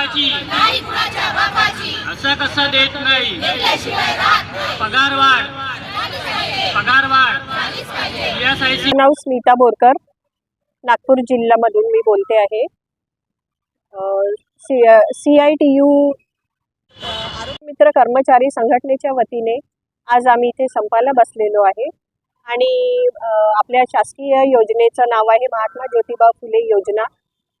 हाताची नाही कुणाच्या बापाची असं कसं देत नाही. पगार वाढ. पगार वाढ. नाव स्मिता बोरकर. नागपूर जिल्ह्यामधून मी बोलते आहे. C C I T U मित्र कर्मचारी संघटनेच्या वतीने आज आम्ही इथे संपाला बसलेलो आहे. आणि आपल्या शासकीय योजनेचं नाव आहे महात्मा ज्योतिबा फुले योजना.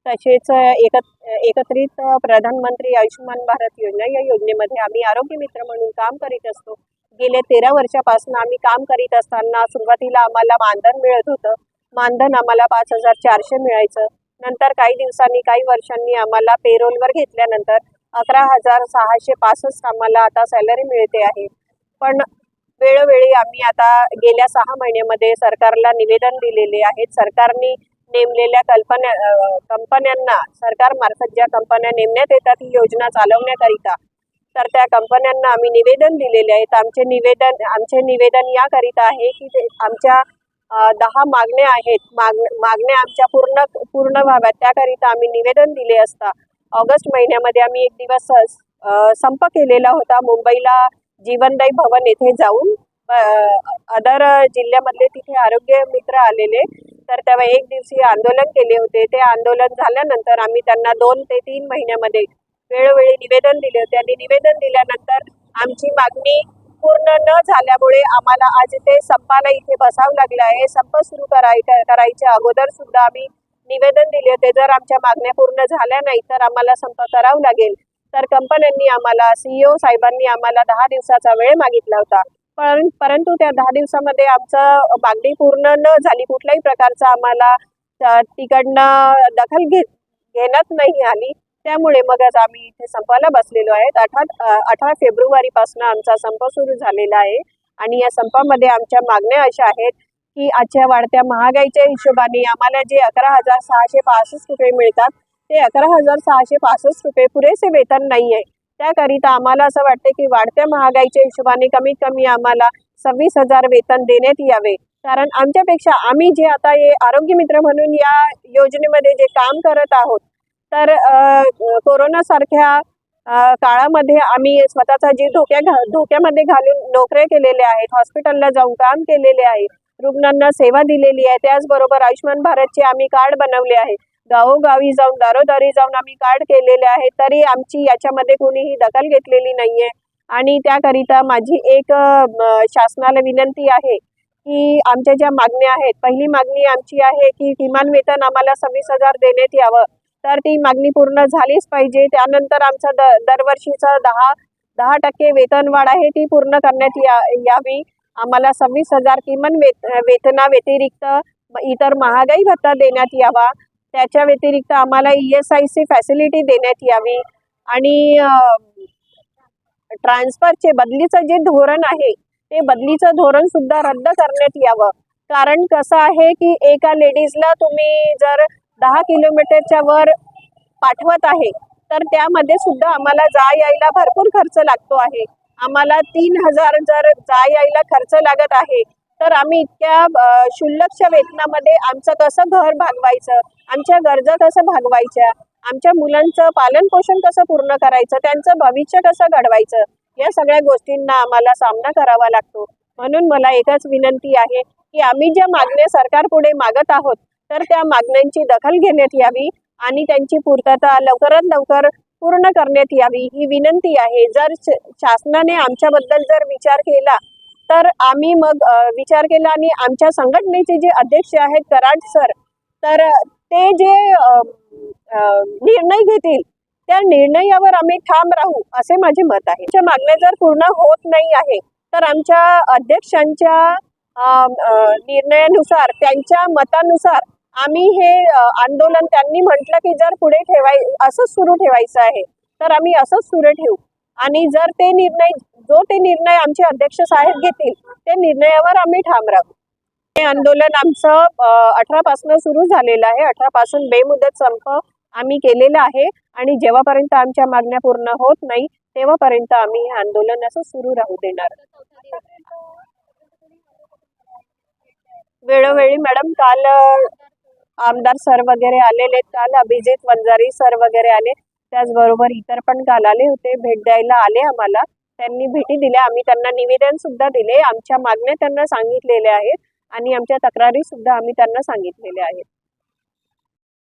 तसेच एकत एकत्रित प्रधानमंत्री आयुष्यमान भारत योजना या योजनेमध्ये आम्ही आरोग्य मित्र म्हणून काम करीत असतो. गेल्या तेरा वर्षापासून आम्ही काम करीत असताना सुरुवातीला आम्हाला मानधन मिळत होतं. मानधन आम्हाला पाच हजार चारशे मिळायचं. नंतर काही दिवसांनी काही वर्षांनी आम्हाला पेरोलवर घेतल्यानंतर अकरा हजार सहाशे पासष्ट आम्हाला आता सॅलरी मिळते आहे. पण वेळोवेळी आम्ही आता गेल्या सहा महिन्यामध्ये सरकारला निवेदन दिलेले आहेत सरकारने नेमलेल्या कल्पना कंपन्यांना सरकारमार्फत ज्या कंपन्या नेमण्यात येतात ही योजना चालवण्याकरिता. तर त्या कंपन्यांना आम्ही निवेदन दिलेले आहेत. आमचे निवेदन आमचे निवेदन याकरिता आहे की ते आमच्या दहा मागण्या आहेत. माग मागण्या आमच्या पूर्ण पूर्ण व्हाव्यात. त्याकरिता आम्ही निवेदन दिले असता. ऑगस्ट महिन्यामध्ये आम्ही एक दिवस संप केलेला होता. मुंबईला जीवनदायी भवन येथे जाऊन अदर जिल्ह्यामधले तिथे आरोग्य मित्र आलेले. तर तेव्हा एक दिवसीय आंदोलन केले होते. ते आंदोलन झाल्यानंतर आम्ही त्यांना दोन ते तीन महिन्यामध्ये वेळोवेळी निवेदन दिले होते. आणि निवेदन दिल्यानंतर आमची मागणी पूर्ण न झाल्यामुळे आम्हाला आज ते संपाला इथे बसावं लागलं आहे. संप सुरू कराय करायच्या अगोदर सुद्धा आम्ही निवेदन दिले होते. जर आमच्या मागण्या पूर्ण झाल्या नाही तर आम्हाला संप करावा लागेल. तर कंपन्यांनी आम्हाला सीईओ साहेबांनी आम्हाला दहा दिवसाचा वेळ मागितला होता. पण परंतु त्या दहा दिवसामध्ये आमचं मागणी पूर्ण न झाली. कुठल्याही प्रकारचा आम्हाला तिकडनं दखल घे घेण्यात नाही आली. त्यामुळे मगच आम्ही इथे संपाला बसलेलो आहेत. अठरा अठरा फेब्रुवारीपासून आमचा संप सुरू झालेला आहे. आणि या संपामध्ये आमच्या मागण्या अशा आहेत की आजच्या वाढत्या महागाईच्या हिशोबाने आम्हाला जे अकरा हजार सहाशे पासष्ट रुपये मिळतात ते अकरा हजार सहाशे पासष्ट रुपये पुरेसे वेतन नाही आहे त्याकरिता आम्हाला असं वाटते की वाढत्या महागाईच्या हिशोबाने कमीत कमी आम्हाला सव्वीस हजार वेतन देण्यात यावे. कारण आमच्यापेक्षा आम्ही जे आता हे आरोग्य मित्र म्हणून या योजनेमध्ये जे काम करत आहोत तर कोरोनासारख्या काळामध्ये आम्ही स्वतःचा जीव धोक्या घा धोक्यामध्ये घालून नोकऱ्या केलेल्या आहेत हॉस्पिटलला जाऊन काम केलेले आहे रुग्णांना सेवा दिलेली आहे त्याचबरोबर आयुष्यमान भारतचे आम्ही कार्ड बनवले आहे. गावोगावी जाऊन दारोदारी जाऊन आम्ही कार्ड केलेले आहे तरी आमची याच्यामध्ये कोणीही दखल घेतलेली नाहीये. आणि त्याकरिता माझी एक शासनाला विनंती आहे की आमच्या ज्या मागण्या आहेत पहिली मागणी आमची आहे की किमान वेतन आम्हाला सव्वीस हजार देण्यात यावं. तर ती मागणी पूर्ण झालीच पाहिजे. त्यानंतर आमचं द दरवर्षीचा दहा दहा टक्के वेतनवाढ आहे ती पूर्ण करण्यात या यावी. आम्हाला सव्वीस हजार किमान वेत वेतना व्यतिरिक्त इतर महागाई भत्ता देण्यात यावा. त्याच्या व्यतिरिक्त आम्हाला E S I C facility देण्यात यावी. आणि ट्रान्सफरचे बदलीचं जे धोरण आहे ते बदलीचं धोरण सुद्धा रद्द करण्यात यावं. कारण कसं आहे की एका लेडीजला तुम्ही जर दहा किलोमीटरच्या वर पाठवत आहे तर त्यामध्ये सुद्धा आम्हाला जा यायला भरपूर खर्च लागतो आहे. आम्हाला तीन हजार जर जा यायला खर्च लागत आहे तर आम्ही इतक्या अ, क्षुल्लकच्या वेतनामध्ये आमचं कसं घर भागवायचं आमच्या गरजा कसं भागवायच्या आमच्या मुलांचं पालन पोषण कसं पूर्ण करायचं त्यांचं भविष्य कसं घडवायचं या सगळ्या गोष्टींना आम्हाला सामना करावा लागतो. म्हणून मला एकच विनंती आहे की आम्ही ज्या मागण्या सरकारपुढे मागत आहोत तर त्या मागण्यांची दखल घेण्यात यावी आणि त्यांची पूर्तता लवकरात लवकर पूर्ण करण्यात यावी ही विनंती आहे. जर श- शासनाने आमच्याबद्दल जर विचार केला तर आम्ही मग विचार केला आणि आमच्या संघटनेचे जे अध्यक्ष आहेत कराड सर तर ते जे निर्णय घेतील त्या निर्णयावर आम्ही ठाम राहू असे माझे मत आहे. आमच्या मागण्या जर पूर्ण होत नाही आहे तर आमच्या अध्यक्षांच्या निर्णयानुसार त्यांच्या मतानुसार आम्ही हे आंदोलन त्यांनी म्हटलं की जर पुढे ठेवाय असंच सुरू ठेवायचं आहे तर आम्ही असंच सुरू ठेवू. आणि जर ते निर्णय जो ते निर्णय आमचे अध्यक्ष साहेब घेतील त्या निर्णयावर आम्ही ठाम राहू. हे आंदोलन आमचं अठरा पासून सुरू झालेलं आहे. अठरा पासून बेमुदत संप आम्ही केलेलं आहे आणि जेव्हापर्यंत आमच्या मागण्या पूर्ण होत नाही तेव्हापर्यंत आम्ही हे आंदोलन असं सुरू राहू देणार. वेळोवेळी मॅडम काल आमदार सर वगैरे आलेले काल अभिजित वंजारी सर वगैरे आले. त्याचबरोबर इतर पण काल आले होते. भेट द्यायला आले आम्हाला. त्यांनी भेटी दिल्या. आम्ही त्यांना निवेदन सुद्धा दिले. आमच्या मागण्या त्यांना सांगितलेल्या आहेत आणि आमच्या तक्रारी सुद्धा आम्ही त्यांना सांगितलेल्या आहेत.